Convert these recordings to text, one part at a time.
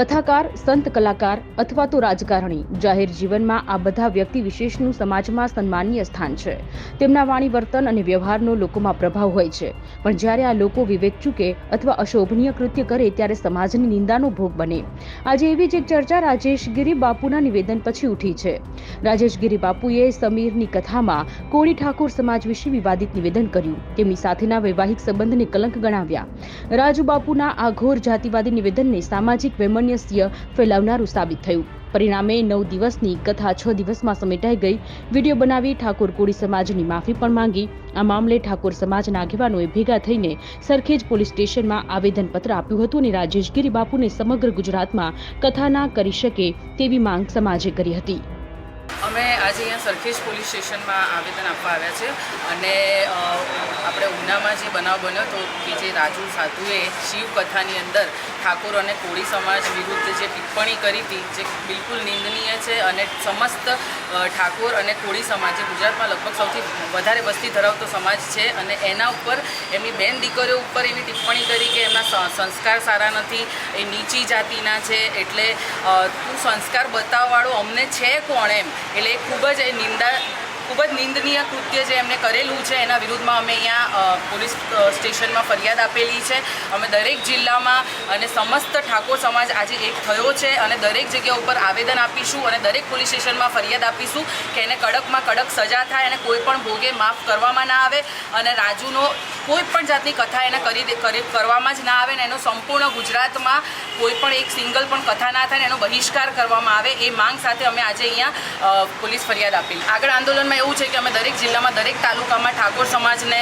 કથાકાર, સંત કલાકાર અથવા તો રાજકારણી. જાહેર જીવનમાં આ બધા વ્યક્તિ વિશેષનું સમાજમાં સન્માનીય સ્થાન છે. તેમના વાણી વર્તન અને વ્યવહારનો લોકોમાં પ્રભાવ હોય છે. પણ જ્યારે આ લોકો વિવેક ચૂકે અથવા અશોભનીય કૃત્ય કરે ત્યારે સમાજની નિંદાનો ભોગ બને. આજે એવી જ એક ચર્ચા રાજેશ ગિરી બાપુના નિવેદન પછી ઉઠી છે. રાજેશ ગિરી બાપુએ સમીરની કથામાં કોળી ઠાકોર સમાજ વિશે વિવાદિત નિવેદન કર્યું. તેમની સાથેના વૈવાહિક સંબંધને કલંક ગણાવ્યા. રાજુ બાપુના આ ઘોર જાતિવાદી નિવેદનને સામાજિક વૈમનસ્ય ફેલાવનારું સાબિત થયું. પરિણામે નવ દિવસની કથા છ દિવસમાં સમેટાઈ ગઈ. વીડિયો બનાવી ઠાકોર કોળી સમાજની માફી પણ માંગી. આ મામલે ઠાકોર સમાજના આગેવાનોએ ભેગા થઈને સરખેજ પોલીસ સ્ટેશનમાં આવેદનપત્ર આપ્યું હતું અને રાજેશગીરી બાપુને સમગ્ર ગુજરાતમાં કથા ના કરી શકે તેવી માંગ સમાજે કરી હતી. અમે આજે અહીંયા સરખેજ પોલીસ સ્ટેશનમાં આવેદન આપવા આવ્યા છે અને આપણે ઉનામાં જે બનાવ બન્યો હતો કે જે રાજુ સાધુએ શિવકથાની અંદર ઠાકોર અને કોળી સમાજ વિરુદ્ધ જે ટિપ્પણી કરી હતી, જે બિલકુલ નિંદનીય છે અને સમસ્ત ઠાકોર અને કોળી સમાજ જે ગુજરાતમાં લગભગ સૌથી વધારે વસ્તી ધરાવતો સમાજ છે અને એના ઉપર એમની બેન દીકરીઓ ઉપર એવી ટિપ્પણી કરી કે એમના સંસ્કાર સારા નથી, એ નીચી જાતિના છે, એટલે તું સંસ્કાર બતાવવાળો અમને છે કોણ એમ? એટલે ખૂબ જ એ નિંદા, ખૂબ જ નિંદનીય કૃત્ય જે એમને કરેલું છે, એના વિરુદ્ધમાં અમે અહીંયા પોલીસ સ્ટેશનમાં ફરિયાદ આપેલી છે. અમે દરેક જિલ્લામાં અને સમસ્ત ઠાકોર સમાજ આજે એક થયો છે અને દરેક જગ્યા ઉપર આવેદન આપીશું અને દરેક પોલીસ સ્ટેશનમાં ફરિયાદ આપીશું કે એને કડકમાં કડક સજા થાય અને કોઈ પણ ભોગે માફ કરવામાં ના આવે. અને રાજુનો કોઈ પણ જાતની કથા એને કરી કરવામાં જ ના આવે ને એનો સંપૂર્ણ ગુજરાતમાં કોઈ પણ એક સિંગલ પણ કથા ના થાય ને એનો બહિષ્કાર કરવામાં આવે એ માંગ સાથે અમે આજે અહીંયા પોલીસ ફરિયાદ આપી આગળ આંદોલનમાં એવું છે કે અમે દરેક જિલ્લામાં દરેક તાલુકામાં ઠાકોર સમાજને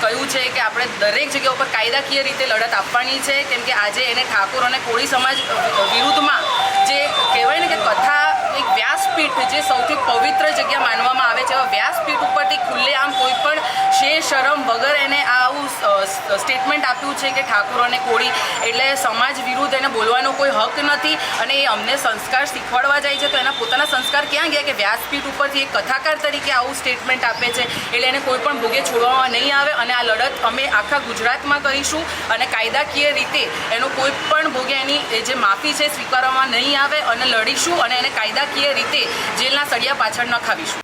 કહ્યું છે કે આપણે દરેક જગ્યા ઉપર કાયદાકીય રીતે લડત આપવાની છે, કેમ કે આજે એને ઠાકોર અને કોળી સમાજ વિરુદ્ધમાં જે કહેવાય ને કે કથા વ્યાસપીઠ જે સૌથી પવિત્ર જગ્યા માનવામાં આવે છે. એવા વ્યાસપીઠ ઉપરથી ખુલ્લેઆમ કોઈ પણ શે શરમ, વગર એને આવું સ્ટેટમેન્ટ આપ્યું છે કે ઠાકુર અને કોળી એટલે સમાજ વિરુદ્ધ એને બોલવાનો કોઈ હક નથી અને એ અમને સંસ્કાર શીખવાડવા જાય છે. તો એના પોતાના સંસ્કાર ક્યાં ગયા કે વ્યાસપીઠ ઉપરથી એક કથાકાર તરીકે આવું સ્ટેટમેન્ટ આપે છે. એટલે એને કોઈ પણ ભોગે છોડવામાં નહીં આવે અને આ લડત અમે આખા ગુજરાતમાં કરીશું અને કાયદાકીય રીતે એનો કોઈ પણ ભોગે એની જે માફી છે સ્વીકારવામાં નહીં આવે અને લડીશું અને એને કાયદાકીય રીતે જેલના સળિયા પાછળ નખાવીશું